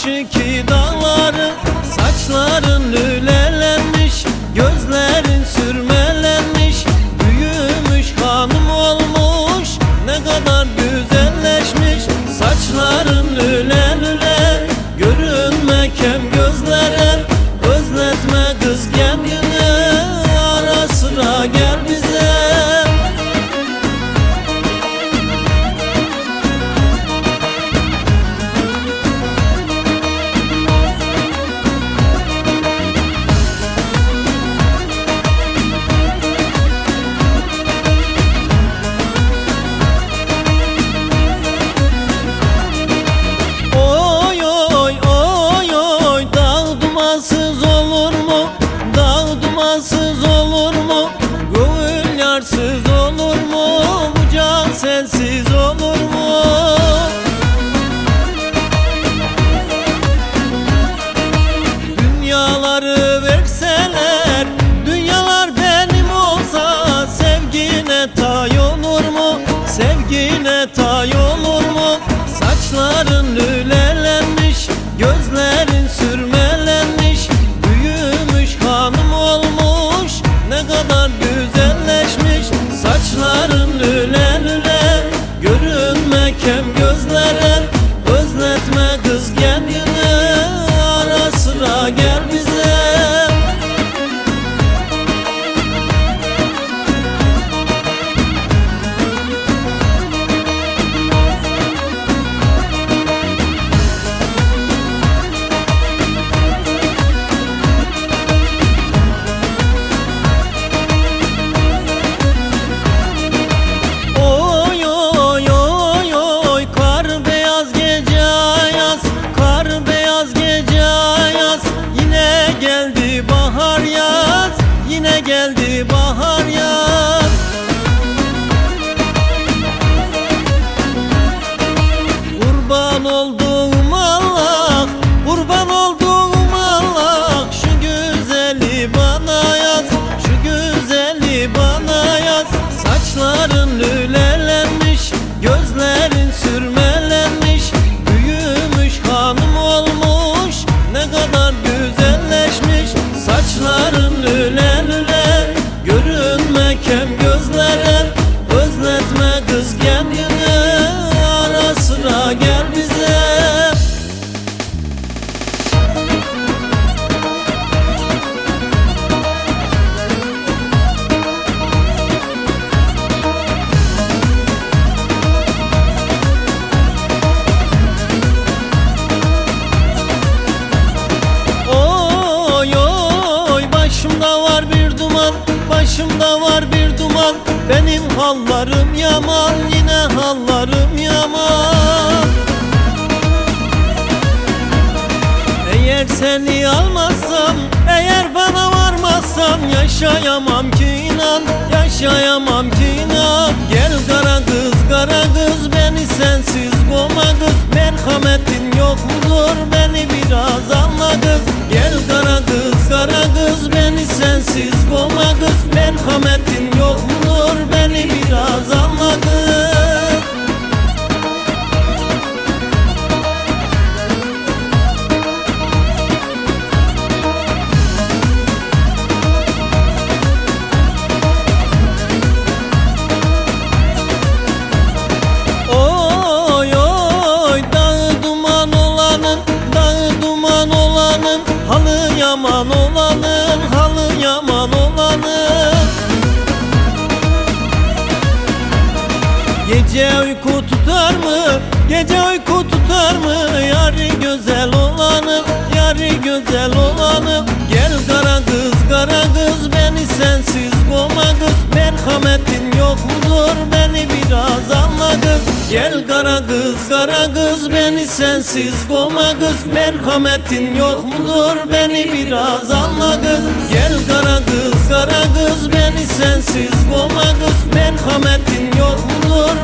Sarmış dağları Saçların lülelenmiş Gözlerin sürmelenmiş Büyümüş hanım olmuş Ne kadar güzelleşmiş. Saçların lüle lüle Görünmek hem gözlere Özletme kız kendini Ara sıra gel bize. kem hallarım yaman yine hallarım yaman. Eğer seni almazsam eğer bana varmazsam yaşayamam ki inan yaşayamam ki inan. Gel kara kız kara kız beni sensiz boğma kız. Merhametin yok mudur beni biraz anla kız. Gel kara kız kara kız beni sensiz boğma kız. Merhametin yok mudur Gece uyku tutar mı? Gece uyku tutar mı? Yarı güzel olanım, yarı güzel olanım Gel kara kız, kara kız beni sensiz kovma kız Merhametin yok mudur? Beni biraz anla kız Gel kara kız, kara kız beni sensiz kovma kız Merhametin yok mudur? Beni biraz anla kız Gel kara kız, kara kız beni sensiz kovma kız Merhametin yok mudur?